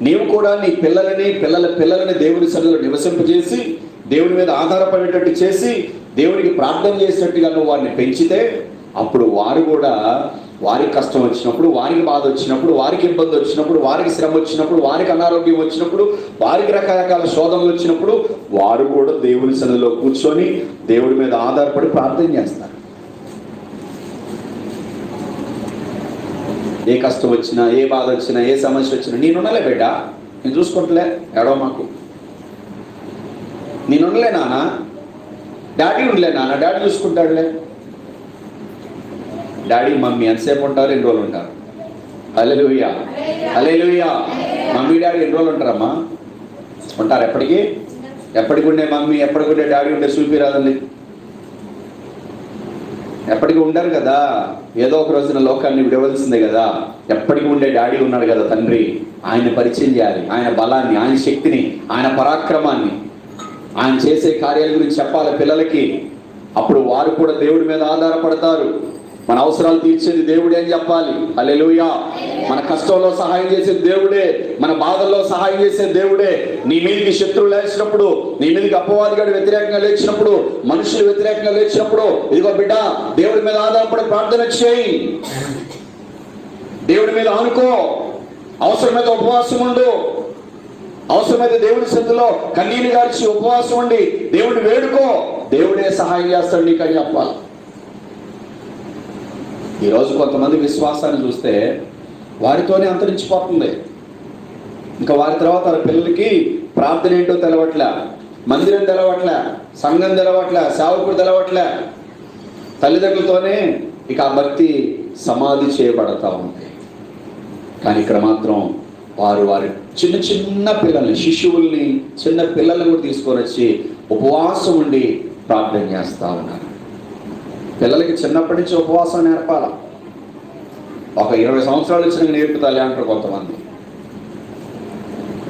నీవు కూడా నీ పిల్లలని పిల్లల పిల్లలని దేవుని సన్నిధిలో నివసింపజేసి దేవుని మీద ఆధారపడేటట్టు చేసి దేవునికి ప్రార్థన చేసినట్టుగా నువ్వు వారిని పెంచితే అప్పుడు వారు కూడా వారికి కష్టం వచ్చినప్పుడు వారికి బాధ వచ్చినప్పుడు వారికి ఇబ్బంది వచ్చినప్పుడు వారికి శ్రమ వచ్చినప్పుడు వారికి అనారోగ్యం వచ్చినప్పుడు వారికి రకరకాల శోధనలు వచ్చినప్పుడు వారు కూడా దేవుని సన్నిధిలో కూర్చొని దేవుడి మీద ఆధారపడి ప్రార్థన చేస్తారు. ఏ కష్టం వచ్చినా ఏ బాధ వచ్చినా ఏ సమస్య వచ్చినా నేనున్నలే బిడ్డ. నేను చూసుకుంటలే ఎడవ మాకు. నేనున్నలే నాన్న డాడీ ఉండలే నాన్న డాడీ చూసుకుంటాడులే. డాడీ మమ్మీ ఎంతసేపు ఉంటారు? ఎన్ని రోజులు ఉంటారు? అలెలుయ్యా అలెలుయ్యా మమ్మీ డాడీ ఎన్ని రోజులు ఉంటారమ్మా? ఉంటారు ఎప్పటికీ? ఎప్పటికి ఉండే మమ్మీ ఎప్పటికి ఉండే డాడీ ఉండే చూపిరాదండి ఎప్పటికీ ఉండరు కదా. ఏదో ఒక రోజున లోకాన్ని విడవలసిందే కదా. ఎప్పటికీ ఉండే డాడీ ఉన్నాడు కదా తండ్రి. ఆయన పరిచయం చేయాలి. ఆయన బలాన్ని ఆయన శక్తిని ఆయన పరాక్రమాన్ని. ఆయన చేసే కార్యాల గురించి చెప్పాలి పిల్లలకి. అప్పుడు వారు కూడా దేవుడి మీద ఆధారపడతారు. మన అవసరాలు తీర్చేది దేవుడే అని చెప్పాలి. అల్లెలుయా మన కష్టంలో సహాయం చేసే దేవుడే మన బాధల్లో సహాయం చేసే దేవుడే. నీ మీదకి శత్రువు లేచినప్పుడు నీ మీదకి అపవాదిగాడు వ్యతిరేకంగా లేచినప్పుడు మనుషులు వ్యతిరేకంగా లేచినప్పుడు ఇదిగో బిడ్డ దేవుడి మీద ఆధారపడి ప్రార్థన చేయి. దేవుడి మీద ఆనుకో. అవసరమైతే ఉపవాసం ఉండు. అవసరమైతే దేవుడి సందులో కన్నీళ్ళు గార్చి ఉపవాసం ఉండి దేవుడిని వేడుకో. దేవుడే సహాయం చేస్తాడు నీకని చెప్పాలి. ఈరోజు కొంతమంది విశ్వాసాన్ని చూస్తే వారితోనే అంతరించిపోతుంది. ఇంకా వారి తర్వాత పిల్లలకి ప్రార్థన ఏంటో తెలవట్లే మందిరం తెలవట్లే సంఘం తెలవట్లే సేవకుడు తెలవట్లే. తల్లిదండ్రులతోనే ఇక ఆ భక్తి సమాధి చేయబడతా ఉంది. కానీ ఇక్కడ మాత్రం వారు వారి చిన్న చిన్న పిల్లల్ని శిశువుల్ని చిన్న పిల్లల్ని కూడా తీసుకొని వచ్చి ఉపవాసం ఉండి ప్రార్థన చేస్తూ ఉన్నారు. పిల్లలకి చిన్నప్పటి నుంచి ఉపవాసం నేర్పాల? ఒక ఇరవై సంవత్సరాలు వచ్చిన నేర్పుతాలి అంటారు కొంతమంది.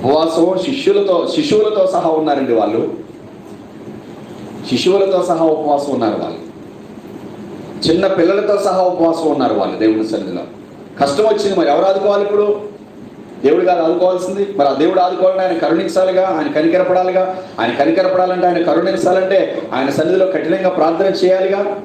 ఉపవాసం శిష్యులతో శిశువులతో సహా ఉన్నారండి వాళ్ళు. శిశువులతో సహా ఉపవాసం ఉన్నారు వాళ్ళు. చిన్న పిల్లలతో సహా ఉపవాసం ఉన్నారు వాళ్ళు దేవుడి సన్నిధిలో. కష్టం వచ్చింది మరి ఎవరు ఆదుకోవాలి ఇప్పుడు? దేవుడు కాదు ఆదుకోవాల్సింది. మరి ఆ దేవుడు ఆదుకోవాలని ఆయన కరుణించాలిగా? ఆయన కనికరపడాలిగా? ఆయన కనికరపడాలంటే ఆయన కరుణించాలంటే ఆయన సన్నిధిలో కఠినంగా ప్రార్థన చేయాలిగా?